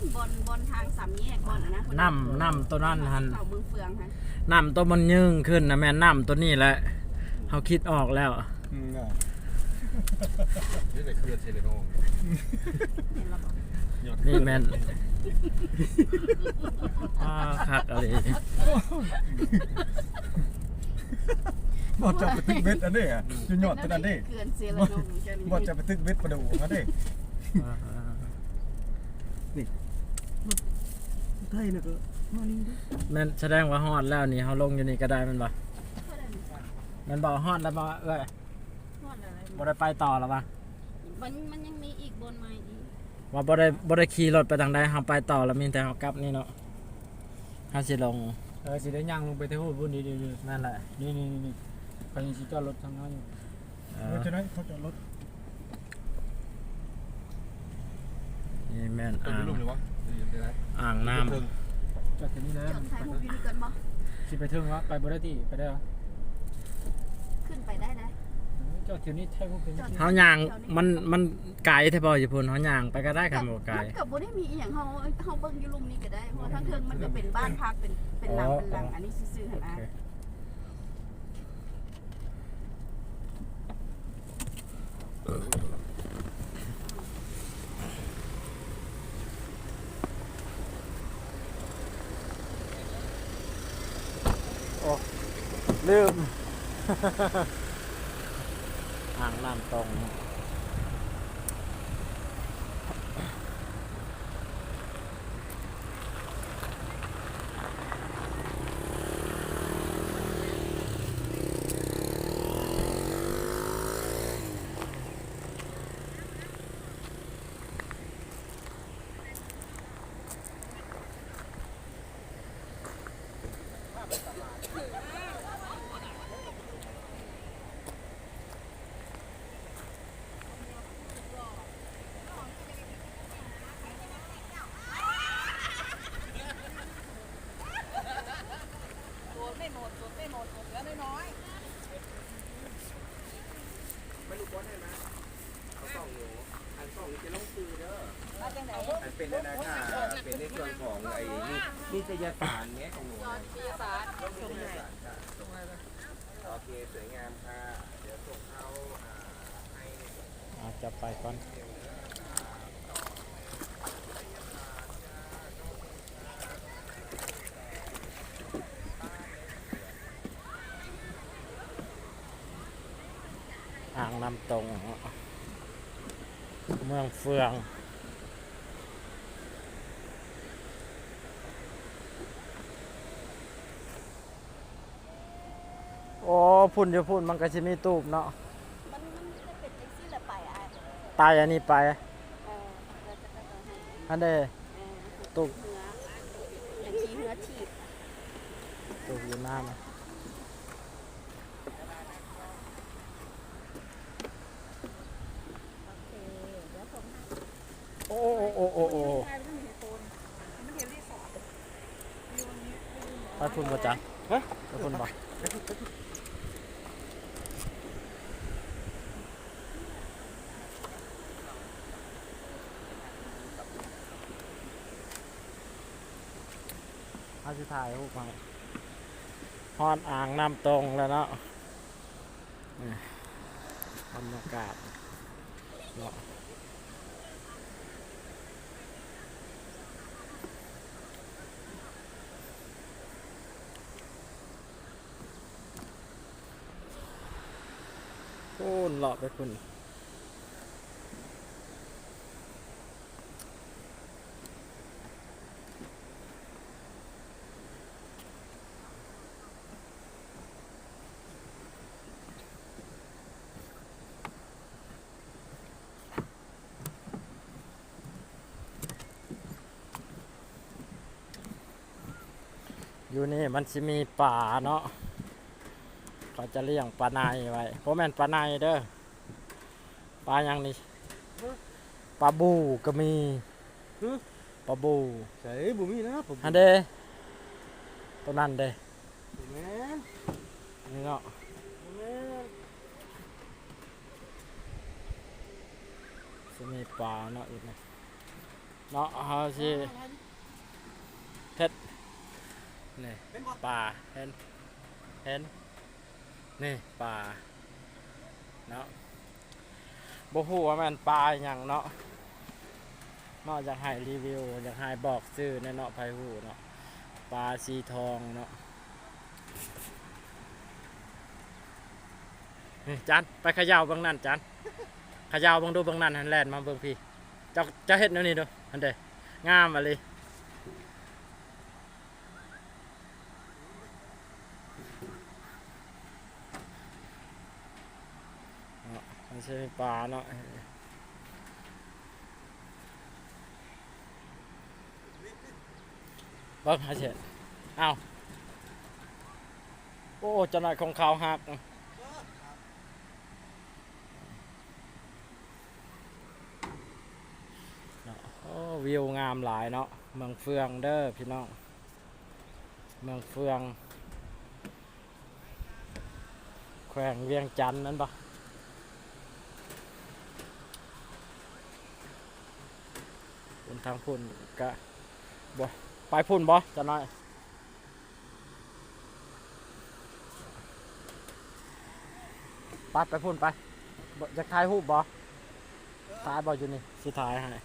นบนบนทางสามแยกบนอะนะน้ำน้ำตัวนั้นหัน เข่าเมืองเฟืองฮะน้ำตัวมันยืงขึ้นนะแม่น้ำตัวนี้แหละเขาคิดออกแล้ว อืมอะนี่แต่เคลื่อนเซเลโนเห็นเราบอกนี่แม่นอ่าคักอะไรบอดจะไปตึกเบ็ดอันนี้อะจะหยอดเป็นอันนี้เขื่อนเซลนงเจ้านี่บอดจะไปตึกเบ็ดประดูอันนี้ ไทยน่ะก็มานี่ดิแม่นแสดงว่าฮอดแล้วนี่เขาลงอยู่นี่ก็ได้แมันบ่แมันบอกฮอดแล้วบ่เอ้ยฮอดอะไรบ่ได้ไปต่อแล้วบ่มันมันยังมีอีกบนไม้อีกว่าบ่ได้บ่ได้ขี่รถไปทางใดเฮาไปต่อแล้วมีแต่เฮากลับนี่เนาะเฮาสิลงเออสิได้ย่างลงไปที่หูบุญดีนั่นแหละๆนี่นี่นี่นี่ไปยังสิจอดรถทางนั้นอยู่เอเพอราะฉะนั้นเขาจะลดนี่แม่นต้นอ่างรูปเลยวะเดี๋ยวนะ อ่างน้ำเพิ่งจอดที่นี่แล้วจอดถ่ายรูปอยู่นี่ก่อนบ่สิไปถึงวะไปบ่ได้ที่ไปได้เหรอขึ้นไปได้ได้จอดที่นี่ถ่ายรูปเป็นที่เฮาย่างมันมันไกลแท้บ่อยู่พุ่นเฮาย่างไปก็ได้ครับบ่ไกลมันกับบ่ได้มีอีหยังเฮาเฮาเบิ่งอยู่ลุมนี้ก็ได้เพราะว่าทางเทิงมันก็เป็นบ้านพักเป็นเป็นหลังเป็นหลังอันนี้ซื่อๆหั่นโอนะ เค ลืม อ่างน้ำตรง เป็นนะค่ะเป็นในส่วนของไอ้นิตยสารเนี้ยของหนูนิตยสารนิตยสารค่ะส่งให้โอเคสวยงามค่ะ เดี๋ยวส่งเข้าอ่าให้อาจจะไปก่อนอ่างน้ำตรง เมืองเฟือง พุ่นอยู่พุ่นมันก็จะมีตูบเนาะมันมันจะเป็นจังซี่แหละไปอะตายอันนี้ไป เออเราจะก็ให้อันเด้เออตูบเนื้ออย่างชี้เนื้อฉีดตูบอยู่หน้ามันโอเคเดี๋ยวผมให้โอ้โอ้โอ้โอ้โอ้ใช่ไม่ต้องมีโฟนมันเห็นรีสอร์ทไปพุ่นบ่จ๊ะเฮ้ยไปพุ่นบ่ เอาสิถ่ายรูปมาฮอนอ่างน้ำตรงแล้วเนาะบรรยากาศเนาะโอ้นเลาะไปคุณ อยู่นี่มันจะมีป่าเนาะเขาจะเลี้ยงปลาในไว้เพราะแม่นปลาในเด้อปลาอย่างนี้ปลาบูก็มีปลาบูใส่บุมีนะผมอันเด้ตัวนั้นเด้แม่นนี่เนาะแม่นจะมีปลาเนาะอีกนะเนาะเฮาสิเฮ็ด นี่ป่าเห็นเห็นนี่ป่าเนาะบ่ฮู้ว่ามันปลาหยังเนาะนาะอยากให้รีวิวอยากให้บอกชื่อแน่เนาะไผฮู้เนาะปลาสีทองเนาะจันไปขย่าเบางนั่นจันขย่าเบางดูบางนั่นหันแลนมาเบิ่งพี่เจ้าเจ้าเฮ็ดแนวนี้ดูอันเดงามอะเล ยเนาะมันใช่ปลาเนาะบิ่งหาเฉดอ้าวโอ้จะหน่อยของเขาหักโอ้วิวงามหลายเนาะเมืองเฟืองเด้อพี่น้อง เมืองเฟือง แขวงเวียงจันทน์นั่นปะเป็น ทางพุ่นกะบ่ไปพุ่นบ่จะน้อยไปไปพุ่นไปจะถ่ายรูปบ่ถ่ายบ่อยู่นี่สิถ่ายให้